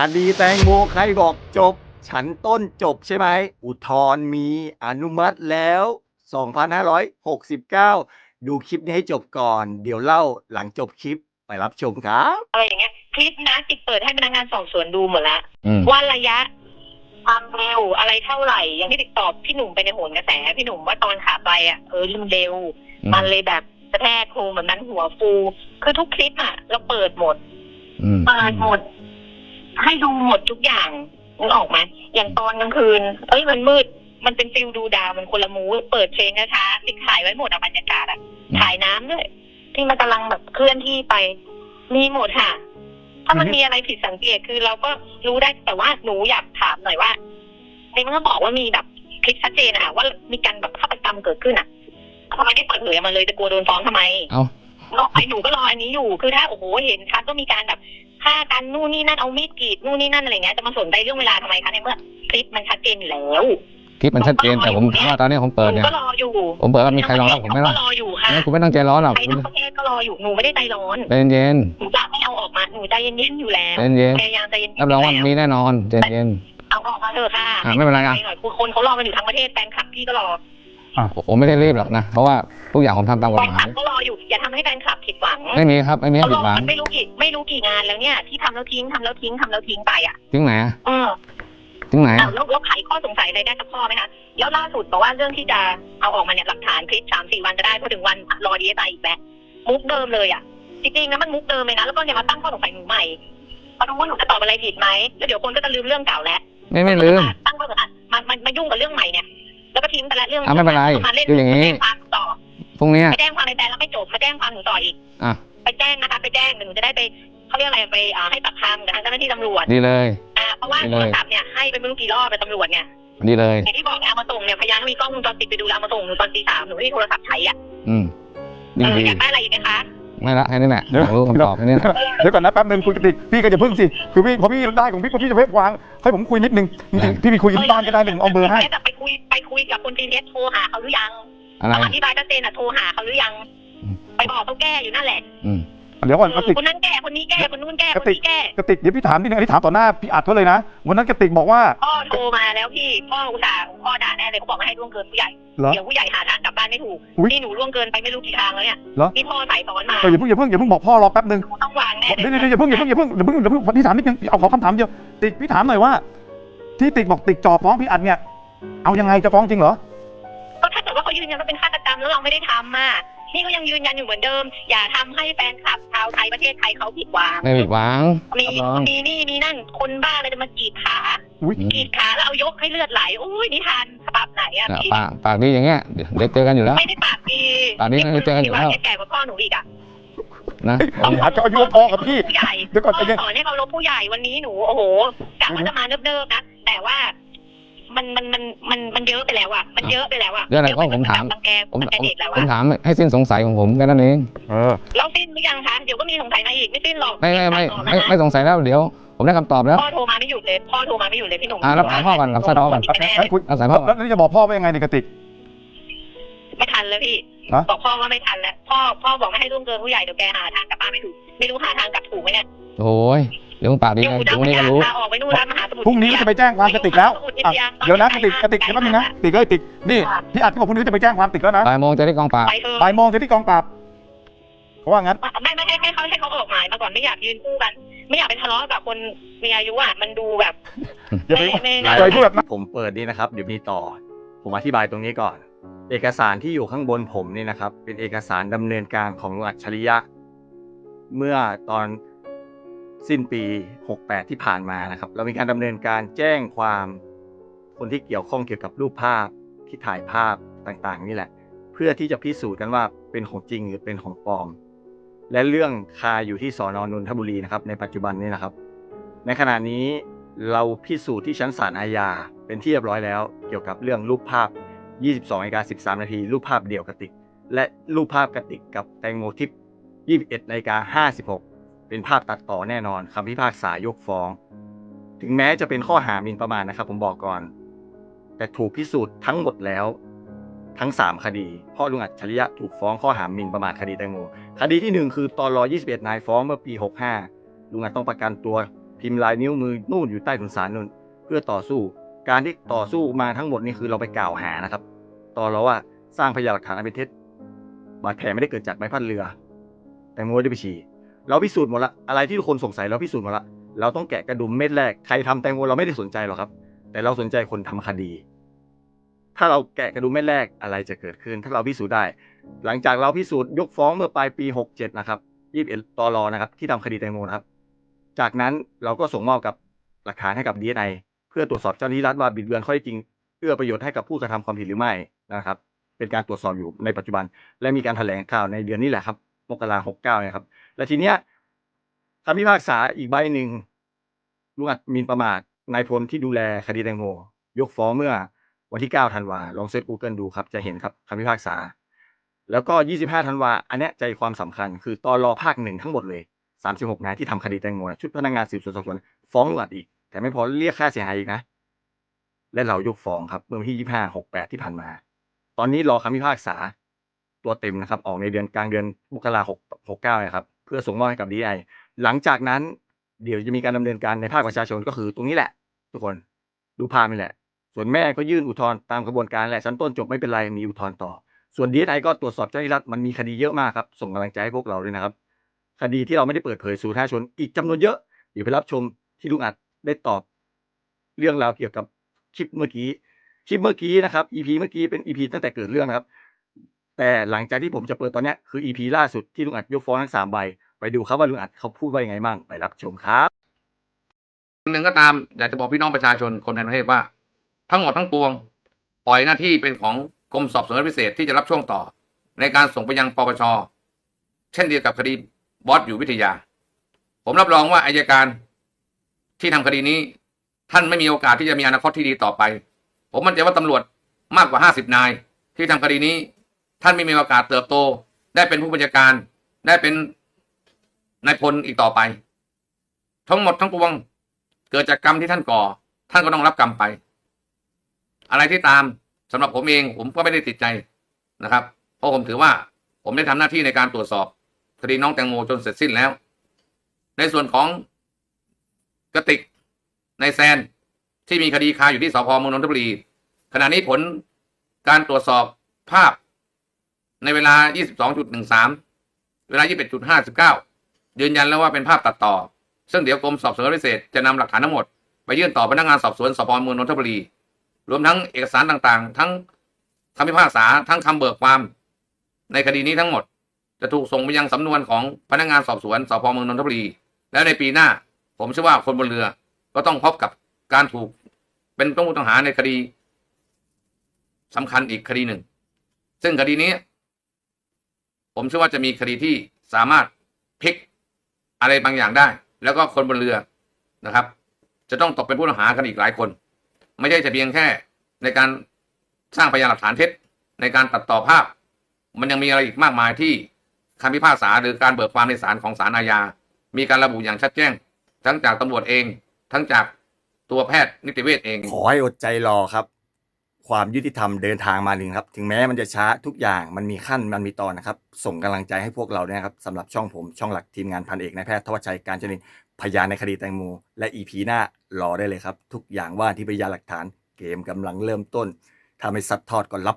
คดีแตงโมใครบอกจบ ฉันต้นจบใช่ไหม อุทธรณ์มีอนุมัติแล้ว 2569 ดูคลิปนี้ให้จบก่อน เดี๋ยวเล่าหลังจบคลิปไปรับชมครับ อะไรอย่างเงี้ยคลิปนะติดเปิดให้พนักงานสอบสวนดูหมดแล้วอืม ว่าระยะความเร็วอะไรเท่าไหร่ อย่างที่ติดตอบพี่หนุ่มไปในโหนกระแส พี่หนุ่มว่าตอนขาไปอะเออมันเร็วอืมมันเลยแบบกระแทกโครงแบบนั้นหัวฟู คือทุกคลิปอะ เราเปิดหมด อืม เปิดหมด ให้ดูหมดทุกอย่างนึกออกไหมอย่างตอนกลางคืน เอ้ยมันมืด มันเป็นฟิลดูดาวมันคนละมูดเปิดเพลงช้าๆติดถ่ายไว้หมดอะบรรยากาศอะถ่ายน้ำด้วยที่มันกำลังแบบเคลื่อนที่ไป มีหมดค่ะ ถ้ามันมีอะไรผิดสังเกตคือเราก็รู้ได้แต่ว่าหนูอยากถามหน่อยว่าในเมื่อบอกว่ามีแบบคลิปชัดเจนอะว่ามีการแบบฆาตกรรมเกิดขึ้นอะทำไมไม่เปิดเผยออกมาเลยจะกลัวโดนฟ้องทำไม เอารอไอ้หนูก็รออันนี้อยู่ คือถ้าโอ้โหเห็นชัดก็มีการแบบ ฆ่ากันนู่นนี่นั่นเอามีดกรีดนู่นนี่นั่นอะไรเงี้ยจะมาสนใจเรื่องเวลาทำไมคะในเมื่อคลิปมันชัดเจนอยู่แล้วคลิปมันชัดเจนแต่ผมว่าตอนนี้ผมเปิดหนูเนี่ยก็รออยู่ผมเปิดว่ามีใครรองรับผมไหมล่ะก็รออยู่ค่ะงั้นคุณไม่ต้องใจร้อนหรอกใครคุณทั้งประเทศก็รออยู่หนูไม่ได้ใจร้อนใจเย็นหนูจะไม่เอาออกมาหนูใจเย็นๆอยู่แล้วใจเย็นพยายามใจเย็นๆรับรองว่ามีแน่นอนใจเย็นเอาออกมาเถอะค่ะอะไม่เป็นไรอะหน่อยคือคนเขารอกันอยู่ทั้งประเทศแฟนคลับพี่ก็รอผมไม่ได้รีบหรอกนะ เพราะว่าทุกอย่างผมทำตามกแฟฎนหคมาลัยบก็รออยู่อย่าทำให้แฟนคลับผิดหวั งไม่มีครับไม่มีให้เขาผิรดอหวังกันไม่รู้กี่ไม่รู้กี่งานแล้วเนี่ย ที่ทำแล้วทิ้งทำแล้วทิ้งทำแล้วทิ้งไปอะถึงไหนอะเออถึงไหนอ้าวแล้วแล้วไขข้อสงสัยอะไรได้สักข้อไหมคะแล้วล่าสุดบอกว่าเรื่องที่จะเอาออกมาเนี่ยหลักฐานคลิปสามสี่วันจะได้พอถึงวันรอดีเอสไออีกแล้วมุกเดิมเลยอะจริงๆนะมันมุกเดิมเลยนะแล้วก็เนี่ยมาตั้งข้อสงสัยหนูใหม่มาดูว่าหนูจะตอบอะไรผิดไหมแล้วเดี๋ยวคนก็จะลืมเรื่องเก่าแล้ว ไม่ไม่ลืม ตั้งข้อสงสัยมามามายุ่งกับเรื่องใหม่เนี่ย แล้วก็ทิ้งไปแล้วเรื่องอะไม่เป็นไรมาเล่นคืออย่างนี้แจ้งความต่อ พรุ่งเนี้ยไปแจ้งความในแฟนแล้วไม่จบมาแจ้งความหนูต่ออีกอะไปแจ้งนะคะไปแจ้งหนูจะได้ไปเขาเรียกอะไรไปอ่าให้ปากคำกับทางเจ้าหน้าที่ตำรวจดีเลย อ่าเพราะว่าไม่โทเลยรศัพท์เนี่ยให้ไปไม่รู้กี่รอบไปตำรวจเนี่ยดีเลยอย่างที่บอกเนี่ยเอามาส่งเนี่ยพยานมีกล้องวงจรปิดไปดูแล้วเอามาส่งหนูตอนตีสามหนูไม่ได้โทรศัพท์ใช้อะอืมเอดีอดีอยากได้อะไรอีกไหมคะ ไม่ละแค่นี้แหละเดี๋ยวผมรู้คำตอบแค่นี้แหละเดี๋ยวก่อนนะแป๊บนึงคุณกติกพี่ก็จะพึ่งสิคือพี่พอพี่ได้ของพี่ก็พี่จะเพิ่วางให้ผมคุยนิดนึงจริงๆพี่ไปคุยกันที่บ้านก็ได้หนึ่งเอาเบอร์ให้ แต่ไปคุยไปคุยกับคนจีนเอสโทรหาเขาหรือยัง อะไรอธิบายชัดเจนอะโทรหาเขาหรือยัง อืม ไปบอกเขาแก้อยู่นั่นแหละอืมเดี๋ยวก่อนกเออติก คนนั้นแก้คนนี้แก้คนนู้นแก้กคระนติก นี้แก้กติกเดี๋ยวพี่ถามนิดนึงอันนี้ถามต่อหน้าพี่อัดเขาเลยนะวันนั้นกติกบอกว่าพ่อโทรมาแล้วพี่พ่ออุตส่าห์พ่อด่าแน่เลยเขาบอกไม่ให้ล่วงเกินผู้ใหญ่เหรอ เดี๋ยวผู้ใหญ่หาทางกลับบ้านไม่ถูกอุ๊ยนี่หนูล่วงเกินไปไม่รู้กี่ทางแล้วเนี่ยเหรอ นี่พ่อใส่ซ้อนมาเอออย่าเพิ่งอย่าเพิ่งอย่าเพิ่งบอกพ่อรอแป๊บนึง หนูต้องวางแน่บอกเลเดี๋ยวยเดี๋ยวอย่าเพิ่งอย่าเพิ่งอย่าเพิ่งอย่าเพิ่งอย่าเพิ่งพี่ถามนิดนึงเอาขอคำถามเดียว ติกพี่ถามหน่อยว่า ที่ติกบอกติกจ่อฟ้องพี่อัดเนี่ย เอายังไงจะฟ้องจริงเหรอ ยืนยันว่าเป็นฆาตกรรมแล้วเราไม่ได้ทำอะนี่ก็ยังยืนยันอยู่เหมือนเดิม อย่าทำให้แฟนคลับชาวไทยประเทศไทยเขาผิดหวังไม่ผิดหวังมีรับรองมีนี่มีนั่นคนบ้าเลยจะมากรีดขาอุ๊ยกรีดขาแล้วเอายกให้เลือดไหลโอ้ยนิทานฉบับไหนอะเนี่ยพี่ปากปากดีอย่างเงี้ยเดี๋ยวเดี๋ยวเจอกันอยู่แล้ว ไม่ได้ปากดีปากดีไม่ได้เจอกันอยู่แล้ว แก่กว่าพ่อหนูอีกอะนะอาจจะอายุพอกับพี่ ผู้ใหญ่เดี๋ยวก่อนใจเย็นสอนให้เขารพผู้ใหญ่วันนี้หนูโอ้โหกะว่าจะมาเนิบๆนะแต่ว่า มันมันมันมันมันเยอะไปแล้วอะมันเยอะไปแล้วอะเรื่องอะไรก็ผมถามตั้งแกผมตั้งแต่ผมเด็กแล้วผมอะถามให้สิ้นสงสัยของผมแค่นั้นเองเออแล้วสิ้นหรือยังคะเดี๋ยวก็มีสงสัยมาอีกไม่สิ้นหรอกไม่ไม่ไม่ต่อไม่ไม่สงสัยแล้วเดี๋ยว ผมได้คำตอบแล้ว พ่อโทรมาไม่หยุดเลยพ่อโทรมาไม่หยุดเลยพี่หนุ่มอะรับสายพ่อก่อนรับสายพ่อก่อน ไม่แน่งั้นคุยเอาสายพ่อก่อน แล้วนี่จะบอกพ่อว่ายังไงในยกติก ไม่ทันแล้วพี่ฮะ บอกพ่อว่าไม่ทันแล้วพ่อพ่อบอกไม่ให้ร่วมเกินผู้ใหญ่เดี๋ยวแกหาทางกลับบ้านไม่ถูกไม่รู้หาทางกลับถูกไหมเนี่ยโอ้ย เดี๋ยวมึงปากดีอยู่นะจัเดี๋ยววันนี้ก็รู้ ลาออกไปนู่นแล้วมหาสมุทรพรุ่งนี้ก็จะไปแจ้งความกติกแล้วอะเดี๋ยวนะกติกกติกเดี๋ยวแป๊บนึงนะติกเอ้ยติกนี่พี่อัดก็บอกพรุ่งนี้จะไปแจ้งความติกแล้วนะบ่ายโมงจะได้กองปราบ ไปเถอะบ่ายโมงจะที่กองปราบเขาว่างั้น ไม่ไม่ให้ให้เขาให้เขาออกหมายมาก่อนไม่อยากยืนคู่กัน ไม่อยากไปทะเลาะกับคนมีอายุอะมันดูแบบอย่าไป ไม่อย่าไปพูดแบบนั้น ผมเปิดนี่นะครับ เดี๋ยวมีต่อ ผมอธิบายตรงนี้ก่อน เอกสารที่อยู่ข้างบนผมนี่นะครับ เป็นเอกสารดำเนินการของลุงอัจฉริยะ เมื่อตอน สิ้นปี 68 ที่ผ่านมานะครับ เรามีการดำเนินการแจ้งความคนที่เกี่ยวข้องเกี่ยวกับรูปภาพที่ถ่ายภาพต่างๆ นี่แหละ เพื่อที่จะพิสูจน์กันว่าเป็นของจริงหรือเป็นของปลอม และเรื่องคาอยู่ที่สอนอนนทบุรีนะครับ ในปัจจุบันนี้นะครับ ในขณะนี้เราพิสูจน์ที่ชั้นศาลอาญาเป็นที่เรียบร้อยแล้ว เกี่ยวกับเรื่องรูปภาพ 22นาฬิกา13 นาทีรูปภาพเดี่ยวกระติก และรูปภาพกระติกกับแตงโมทิพย์21นาฬิกา56 เป็นภาพตัดต่อแน่นอนคำพิพากษายกฟ้อง ถึงแม้จะเป็นข้อหาหมิ่นประมาทนะครับ ผมบอกก่อน แต่ถูกพิสูจน์ทั้งหมดแล้ว ทั้ง 3 คดีพ่อลุงอัจฉริยะถูกฟ้องข้อหาหมิ่นประมาทคดีแตงโมคดีที่ 1 คือตอนรอ21 นายฟ้องเมื่อปี 65 ลุงอัจต้องประกันตัวพิมพ์ลายนิ้วมือนู่นอยู่ใต้ถุนศาลนู่นเพื่อต่อสู้ การที่ต่อสู้มาทั้งหมดนี่คือเราไปกล่าวหานะครับต่อเราว่าสร้างพยานหลักฐานอันเป็นเท็จบาดแผลไม่ได้เกิดจากใบพัดเรือ แต่โมได้ไปฉี่ เราพิสูจน์หมดละอะไรที่ทุกคนสงสัยเราพิสูจน์หมดละเราต้องแกะกระดุมเม็ดแรกใครทำแตงโมเราไม่ได้สนใจหรอกครับ แต่เราสนใจคนทำคดี ถ้าเราแกะกระดุมเม็ดแรกอะไรจะเกิดขึ้น ถ้าเราพิสูจน์ได้ หลังจากเราพิสูจน์ยกฟ้องเมื่อปลายปี 67 นะครับ21ตรนะครับ ที่ทำคดีแตงโมนะครับ จากนั้นเราก็ส่งมอบกับหลักฐานให้กับ DNI เพื่อตรวจสอบเจ้าหน้าที่รัฐว่าบิดเบือนข้อเท็จจริงเอื้อประโยชน์ให้กับผู้กระทำความผิดหรือไม่นะครับ เป็นการตรวจสอบอยู่ในปัจจุบัน และมีการแถลงข่าวในเดือนนี้แหละครับ มกราหกเก้าเนี่ยครับ และทีเนี้ยคำพิพากษาอีกใบหนึ่งลุงอัดมินประมาทนายพลที่ดูแลคดีแตงโมยกฟ้องเมื่อวันที่9ธันวาลองเซิร์ช Google ดูครับจะเห็นครับคำพิพากษา แล้วก็25ธันวาอันนี้ใจความสำคัญ คือตอนรอภาคหนึ่งทั้งหมดเลย36นายที่ทำคดีแตงโมชุดพนักงานสืบสวนสอบสวนฟ้องลุงอัดอีก แต่ไม่พอเรียกค่าเสียหายอีกนะและเรายกฟ้องครับเมื่อวันที่25 68ที่ผ่านมา ตอนนี้รอคำพิพากษา ตัวเต็มนะครับ ออกในเดือนกลางเดือนมกราคม69นะครับ เพื่อส่งมอบให้กับดีไอหลังจากนั้นเดี๋ยวจะมีการดำเนินการในภาคประชาชนก็คือตรงนี้แหละ ทุกคนดูภาพนี่แหละ ส่วนแม่ก็ยื่นอุทธรณ์ตามกระบวนการแหละชั้นต้นจบไม่เป็นไรมีอุทธรณ์ต่อ ส่วนดีไอก็ตรวจสอบเจ้าหน้าที่รัฐมันมีคดีเยอะมากครับส่งกำลังใจให้พวกเราด้วยนะครับ คดีที่เราไม่ได้เปิดเผยสู่ประชาชนอีกจำนวนเยอะเดี๋ยวไปรับชมที่ลุงอัดได้ตอบ เรื่องราวเกี่ยวกับคลิปเมื่อกี้คลิปเมื่อกี้นะครับ EP เมื่อกี้เป็น EP ตั้งแต่เกิดเรื่องนะครับ แต่หลังจากที่ผมจะเปิดตอนนี้คือ EP ล่าสุดที่ลุงอัดยกฟ้องทั้งสามใบ ไปดูครับว่าลุงอัดเขาพูดว่ายังไงบ้างไปรับชมครับหนึ่งก็ตามอยากจะบอกพี่น้องประชาชนคนในประเทศว่า ทั้งหมดทั้งปวง ปล่อยหน้าที่เป็นของกรมสอบสวนพิเศษที่จะรับช่วงต่อ ในการส่งไปยังปปชเช่นเดียวกับคดีบอสอยู่วิทยา ผมรับรองว่าอายการที่ทำคดีนี้ ท่านไม่มีโอกาสที่จะมีอนาคตที่ดีต่อไป ผมมั่นใจว่าตำรวจมากกว่าห้าสิบนาย ที่ทำคดีนี้ ท่านไม่มีโอกาสเติบโต ได้เป็นผู้บัญชาการ ได้เป็นนายพลอีกต่อไป ทั้งหมดทั้งปวง เกิดจากกรรมที่ท่านก่อ ท่านก็ต้องรับกรรมไป อะไรที่ตามสำหรับผมเอง ผมก็ไม่ได้ติดใจนะครับ เพราะผมถือว่า ผมได้ทำหน้าที่ในการตรวจสอบคดีน้องแตงโมจนเสร็จสิ้นแล้ว ในส่วนของกระติกในแซนที่มีคดีคาอยู่ที่สพมนนทบุรีขณะนี้ผลการตรวจสอบภาพ ในเวลา 22.13 เวลา 21.59 ยืนยันแล้วว่าเป็นภาพตัดต่อ ซึ่งเดี๋ยวกรมสอบสวนพิเศษจะนำหลักฐานทั้งหมด ไปยื่นต่อพนักงานสอบสวนสพเมืองนนทบุรี รวมทั้งเอกสารต่างๆ ทั้งคำพิพากษาทั้งคำเบิกความ ในคดีนี้ทั้งหมด จะถูกส่งไปยังสำนวนของพนักงานสอบสวนสพเมืองนนทบุรี แล้วในปีหน้า ผมเชื่อว่าคนบนเรือ ก็ต้องพบกับการถูกเป็นต้องผู้ต้องหาในคดีสำคัญอีกคดีหนึ่ง ซึ่งคดีนี้ ผมเชื่อว่าจะมีคดีที่สามารถพลิกอะไรบางอย่างได้ แล้วก็คนบนเรือนะครับ จะต้องตกเป็นผู้ต้องหากันอีกหลายคน ไม่ใช่จะเพียงแค่ในการสร้างพยานหลักฐานเท็จในการตัดต่อภาพ มันยังมีอะไรอีกมากมายที่คำพิพากษาหรือการเบิกความในศาลของศาลอาญา มีการระบุอย่างชัดแจ้ง ทั้งจากตำรวจเอง ทั้งจากตัวแพทย์นิติเวชเอง ขอให้อดใจรอครับ ความยุติธรรมเดินทางมาถึงครับ ถึงแม้มันจะช้าทุกอย่างมันมีขั้นมันมีตอนนะครับ ส่งกำลังใจให้พวกเราด้วยครับสำหรับช่องผมช่องหลักทีมงานพันเอกนายแพทย์ทวชัยการชนินพยานในคดีแตงโมและอีพีหน้ารอได้เลยครับ ทุกอย่างว่าที่พยานหลักฐานเกมกำลังเริ่มต้น ถ้าไม่ซัดทอดก็รับ